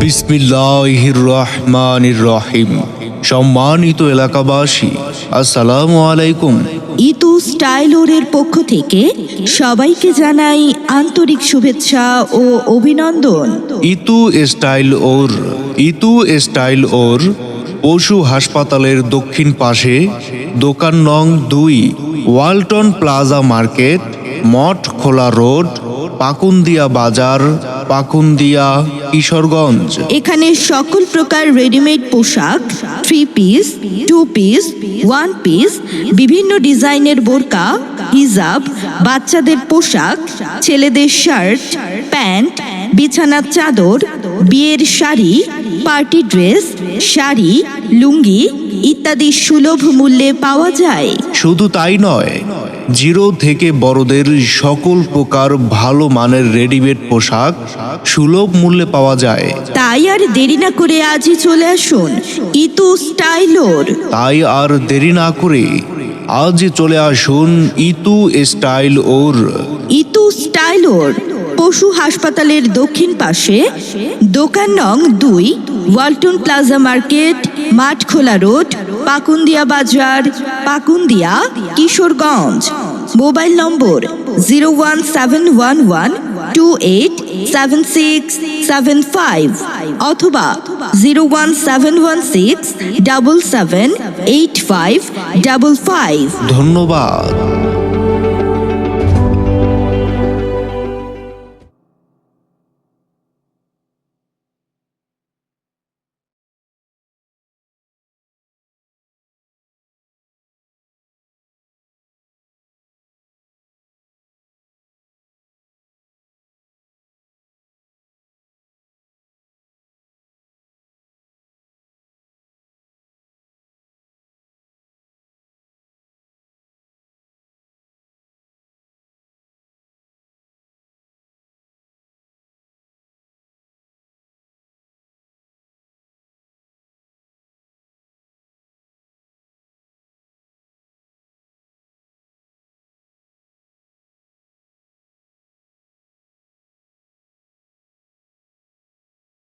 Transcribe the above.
বিসমিল্লাহির রহমানির রহিম সম্মানিত এলাকাবাসী আসসালামু আলাইকুম। ইতু স্টাইলোরের পক্ষ থেকে সবাইকে জানাই আন্তরিক শুভেচ্ছা ও অভিনন্দন। ইতু স্টাইল ওর ইতু স্টাইল ওর পশু হাসপাতালের দক্ষিণ পাশে দোকান নং দুই ওয়ালটন প্লাজা মার্কেট মঠ খোলা রোড পাকুন্দিয়া বাজার পাকুন্দিয়া কিশোরগঞ্জ। এখানে সকল প্রকার রেডিমেড পোশাক three piece two piece one piece বিভিন্ন ডিজাইনের বোরকা হিজাব বাচ্চাদের পোশাক ছেলেদের শার্ট প্যান্ট বিছানার চাদর বিয়ের শাড়ি পার্টি ড্রেস শাড়ি লুঙ্গি ইত্যাদি সুলভ মূল্যে পাওয়া যায়। শুধু তাই নয় জিরো থেকে বড়দের সকল প্রকার ভালো মানের রেডিমেড পোশাক সুলভ মূল্যে পাওয়া যায়। তাই আর দেরি না করে আজই চলে আসুন ইতু স্টাইলর। তাই আর দেরি না করে আজ চলে আসুন ইতু স্টাইল ওর ইতু স্টাইলোর পশু হাসপাতালের দক্ষিণ পাশে দোকান নং দুই। Walton plaza market Mathkhola road Pakundia বাজার Pakundia Kishoreganj. Mobile number zero one seven one one two eight seven six seven five অথবা zero one seven one six double seven eight five double five. ধন্যবাদ।